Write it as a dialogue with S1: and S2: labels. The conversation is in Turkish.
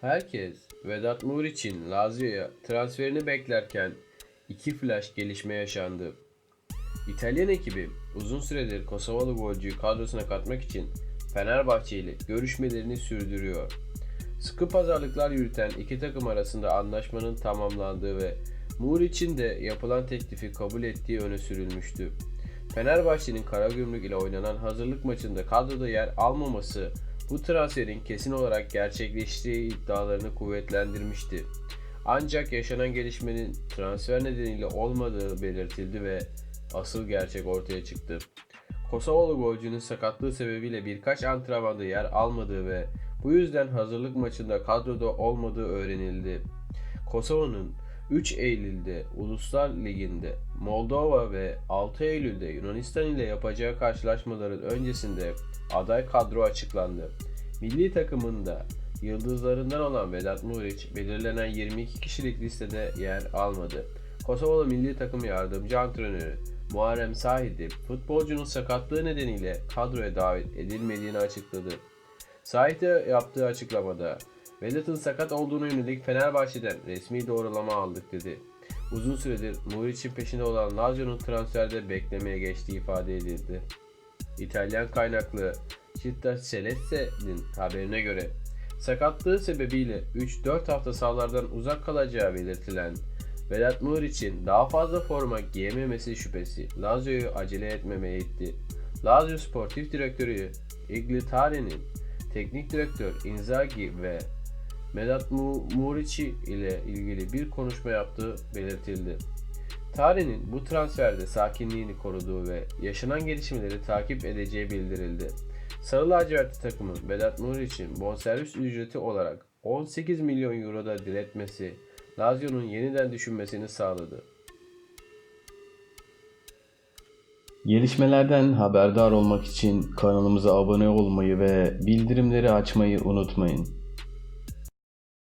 S1: Herkes Vedat Muriç'in Lazio'ya transferini beklerken iki flash gelişme yaşandı. İtalyan ekibi uzun süredir Kosovalı golcüyü kadrosuna katmak için Fenerbahçe ile görüşmelerini sürdürüyor. Sıkı pazarlıklar yürüten iki takım arasında anlaşmanın tamamlandığı ve Muriç'in de yapılan teklifi kabul ettiği öne sürülmüştü. Fenerbahçe'nin Karagümrük ile oynanan hazırlık maçında kadroda yer almaması bu transferin kesin olarak gerçekleştiği iddialarını kuvvetlendirmişti. Ancak yaşanan gelişmenin transfer nedeniyle olmadığı belirtildi ve asıl gerçek ortaya çıktı. Kosovalı golcünün sakatlığı sebebiyle birkaç antrenmanda yer almadığı ve bu yüzden hazırlık maçında kadroda olmadığı öğrenildi. Kosova'nın 3 Eylül'de Uluslar Ligi'nde Moldova ve 6 Eylül'de Yunanistan ile yapacağı karşılaşmaların öncesinde aday kadro açıklandı. Milli takımında yıldızlarından olan Vedat Muriç belirlenen 22 kişilik listede yer almadı. Kosovalı milli takım yardımcı antrenörü Muharrem Sahidi futbolcunun sakatlığı nedeniyle kadroya davet edilmediğini açıkladı. Sahide yaptığı açıklamada Vedat'ın sakat olduğunu yönelik Fenerbahçe'den resmi doğrulama aldık dedi. Uzun süredir Muriç'in peşinde olan Lazio'nun transferde beklemeye geçtiği ifade edildi. İtalyan kaynaklı Città Celeste'nin haberine göre sakatlığı sebebiyle 3-4 hafta sahalardan uzak kalacağı belirtilen Vedat Muriç'in daha fazla forma giyememesi şüphesi Lazio'yu acele etmemeye itti. Lazio Sportif Direktörü Iglitari'nin teknik direktör Inzaghi ve Mu- Muriçi ile ilgili bir konuşma yaptığı belirtildi. Tari'nin bu transferde sakinliğini koruduğu ve yaşanan gelişmeleri takip edeceği bildirildi. Sarı lacivertli takımın Vedat Muriç'in bonservis ücreti olarak 18 milyon euroda diretmesi Lazio'nun yeniden düşünmesini sağladı.
S2: Gelişmelerden haberdar olmak için kanalımıza abone olmayı ve bildirimleri açmayı unutmayın.